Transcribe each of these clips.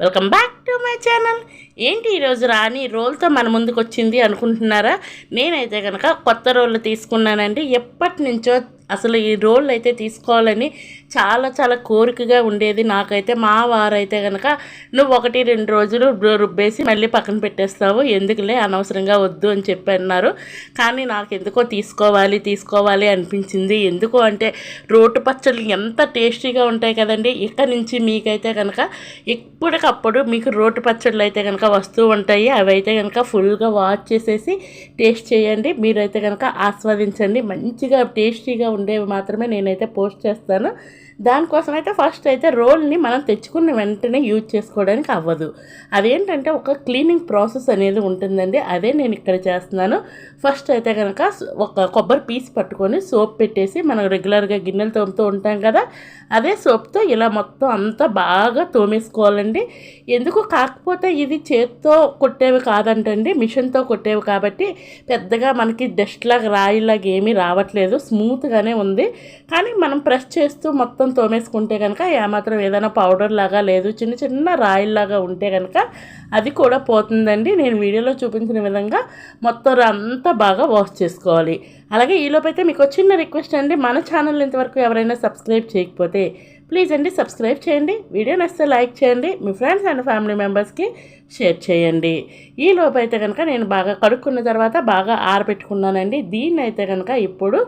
Welcome back to my channel ఏంటి ఈరోజు రాని రోల్తో మన ముందుకు వచ్చింది అనుకుంటున్నారా? నేనైతే కనుక కొత్త రోల్ తీసుకున్నానండి. ఎప్పటి నుంచో అసలు ఈ రోల్ అయితే తీసుకోవాలని చాలా చాలా కోరికగా ఉండేది నాకైతే. మా వారైతే కనుక నువ్వు ఒకటి రెండు రోజులు రుబ్బేసి మళ్ళీ పక్కన పెట్టేస్తావు. ఎందుకులే? అనవసరంగా వద్దు అని చెప్పి అన్నారు. కానీ నాకు ఎందుకో తీసుకోవాలి తీసుకోవాలి అనిపించింది. ఎందుకు అంటే రోటు పచ్చళ్ళు ఎంత టేస్టీగా ఉంటాయి కదండి. ఇక్కడ నుంచి మీకైతే కనుక ఇప్పటికప్పుడు మీకు రోటు పచ్చళ్ళు అయితే కనుక వస్తూ ఉంటాయి. అవి అయితే కనుక ఫుల్గా వాచ్ చేసేసి టేస్ట్ చేయండి. మీరైతే కనుక ఆస్వాదించండి. మంచిగా టేస్టీగా ఉండేవి మాత్రమే నేనైతే పోస్ట్ చేస్తాను. దానికోసం అయితే ఫస్ట్ అయితే రోల్ని మనం తెచ్చుకున్న వెంటనే యూజ్ చేసుకోవడానికి అవ్వదు. అదేంటంటే ఒక క్లీనింగ్ ప్రాసెస్ అనేది ఉంటుందండి. అదే నేను ఇక్కడ చేస్తున్నాను. ఫస్ట్ అయితే కనుక ఒక కొబ్బరి పీస్ పట్టుకొని సోప్ పెట్టేసి మనం రెగ్యులర్గా గిన్నెలు తోముతూ ఉంటాం కదా అదే సోప్తో ఇలా మొత్తం అంతా బాగా తోమేసుకోవాలండి. ఎందుకు? కాకపోతే ఇది చేత్తో కొట్టేవి కాదంటండి. మిషన్తో కొట్టేవి కాబట్టి పెద్దగా మనకి డస్ట్ లాగా రాయిలాగా ఏమీ రావట్లేదు. స్మూత్గానే ఉంది. కానీ మనం ప్రెస్ చేస్తూ మొత్తం తోమేసుకుంటే కనుక ఏమాత్రం ఏదైనా పౌడర్ లాగా లేదు. చిన్న చిన్న రాయిల్లాగా ఉంటే కనుక అది కూడా పోతుందండి. నేను వీడియోలో చూపించిన విధంగా మొత్తం అంతా బాగా వాష్ చేసుకోవాలి. అలాగే ఈలోపైతే మీకు చిన్న రిక్వెస్ట్ అండి. మన ఛానల్ ఇంతవరకు ఎవరైనా సబ్స్క్రైబ్ చేయకపోతే ప్లీజ్ అండి సబ్స్క్రైబ్ చేయండి. వీడియో నచ్చితే లైక్ చేయండి. మీ ఫ్రెండ్స్ అండ్ ఫ్యామిలీ మెంబర్స్కి షేర్ చేయండి. ఈ లోపైతే అయితే కనుక నేను బాగా కడుక్కున్న తర్వాత బాగా ఆరబెట్టుకున్నానండి. దీన్ని అయితే కనుక ఇప్పుడు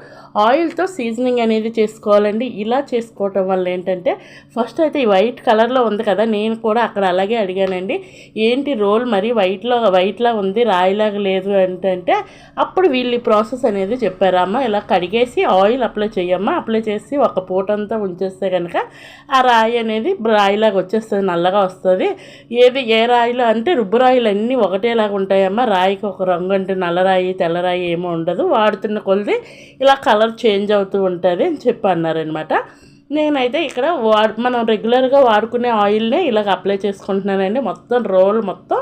ఆయిల్తో సీజనింగ్ అనేది చేసుకోవాలండి. ఇలా చేసుకోవటం వల్ల ఏంటంటే ఫస్ట్ అయితే ఈ వైట్ కలర్లో ఉంది కదా నేను కూడా అక్కడ అలాగే అడిగానండి. ఏంటి రోల్ మరి వైట్లో వైట్లా ఉంది రాయిలాగా లేదు అంటే అప్పుడు వీళ్ళు ఈ ప్రాసెస్ అనేది చెప్పారమ్మా. ఇలా కడిగేసి ఆయిల్ అప్లై చేయమ్మా అప్లై చేసి ఒక పూటంతా ఉంచేస్తే కనుక ఆ రాయి అనేది రాయిలాగా వచ్చేస్తుంది నల్లగా వస్తుంది. ఏది ఏ రాయిలో అంటే రుబ్బు రాయిలు అన్నీ ఒకటేలాగా ఉంటాయమ్మా. రాయికి ఒక రంగు అంటే నల్లరాయి తెల్లరాయి ఏమో ఉండదు. వాడుతున్న కొలిది ఇలా కలర్ చేంజ్ అవుతూ ఉంటుంది అని చెప్పి అన్నారనమాట నేనైతే ఇక్కడ వాడు మనం రెగ్యులర్గా వాడుకునే ఆయిల్నే ఇలాగ అప్లై చేసుకుంటున్నానండి. మొత్తం రోల్ మొత్తం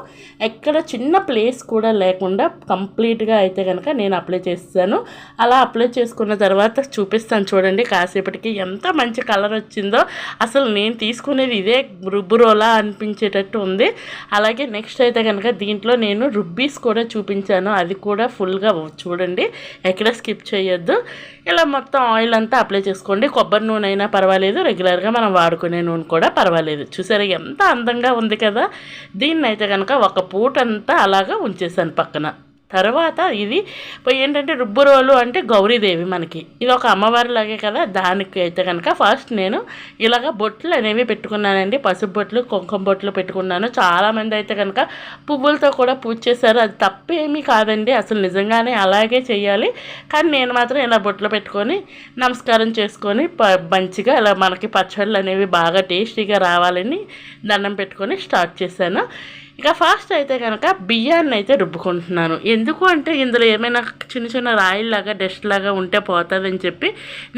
ఎక్కడ చిన్న ప్లేస్ కూడా లేకుండా కంప్లీట్గా అయితే కనుక నేను అప్లై చేస్తాను. అలా అప్లై చేసుకున్న తర్వాత చూపిస్తాను చూడండి కాసేపటికి ఎంత మంచి కలర్ వచ్చిందో. అసలు నేను తీసుకునేది ఇదే రుబ్బు రోలా అనిపించేటట్టు ఉంది. అలాగే నెక్స్ట్ అయితే కనుక దీంట్లో నేను రుబ్బీస్ కూడా చూపించాను. అది కూడా ఫుల్గా చూడండి. ఎక్కడ స్కిప్ చేయొద్దు. ఇలా మొత్తం ఆయిల్ అంతా అప్లై చేసుకోండి. కొబ్బరి నూనె అయినా పర్వాలేదు రెగ్యులర్గా మనం వాడుకునే నూనె కూడా పర్వాలేదు. చూసారా ఎంత అందంగా ఉంది కదా? దీన్ని అయితే కనుక ఒక పూట అంతా అలాగా ఉంచేసాను పక్కన. తర్వాత ఇది పోయి ఏంటంటే రుబ్బురోలు అంటే గౌరీదేవి మనకి. ఇది ఒక అమ్మవారి లాగే కదా దానికి అయితే కనుక ఫస్ట్ నేను ఇలాగ బొట్లు అనేవి పెట్టుకున్నానండి. పసుపు బొట్లు కుంకుమ బొట్లు పెట్టుకున్నాను. చాలామంది అయితే కనుక పువ్వులతో కూడా పూజ చేశారు. అది తప్పేమీ కాదండి అసలు నిజంగానే అలాగే చేయాలి. కానీ నేను మాత్రం ఇలా బొట్లు పెట్టుకొని నమస్కారం చేసుకొని ప మంచిగా ఇలా మనకి పచ్చళ్ళు అనేవి బాగా టేస్టీగా రావాలని దండం పెట్టుకొని స్టార్ట్ చేశాను. ఇక ఫాస్ట్ అయితే కనుక బియ్యాన్ని అయితే రుబ్బుకుంటున్నాను. ఎందుకు అంటే ఇందులో ఏమైనా చిన్న చిన్న రాయిల్లాగా డస్ట్ లాగా ఉంటే పోతుందని చెప్పి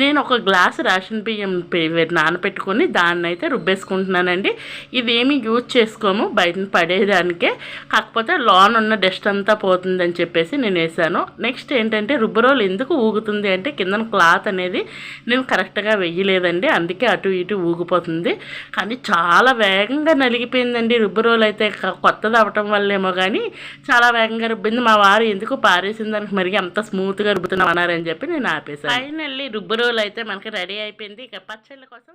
నేను ఒక గ్లాస్ రేషన్ బియ్యం నానపెట్టుకొని నానబెట్టుకొని దాన్ని అయితే రుబ్బేసుకుంటున్నానండి. ఇదేమి యూజ్ చేసుకోము బయట పడేదానికే. కాకపోతే లోన్ ఉన్న డస్ట్ అంతా పోతుందని చెప్పేసి నేను వేసాను. నెక్స్ట్ ఏంటంటే రుబ్బరోలు ఎందుకు ఊగుతుంది అంటే కిందన క్లాత్ అనేది నేను కరెక్ట్గా వెయ్యలేదండి అందుకే అటు ఇటు ఊగిపోతుంది. కానీ చాలా వేగంగా నలిగిపోయిందండి రుబ్బరోలు అయితే. కొత్తది అవటం వల్లేమో కానీ చాలా వేగంగా రుబ్బింది. మా వారు ఎందుకు పారేసింది దానికి మరి అంత స్మూత్గా రుబ్బుతున్నాం అన్నారని చెప్పి నేను ఆపేసాను ఫైనల్లీ రుబ్బరోలు అయితే మనకి రెడీ అయిపోయింది. ఇక పచ్చళ్ళ కోసం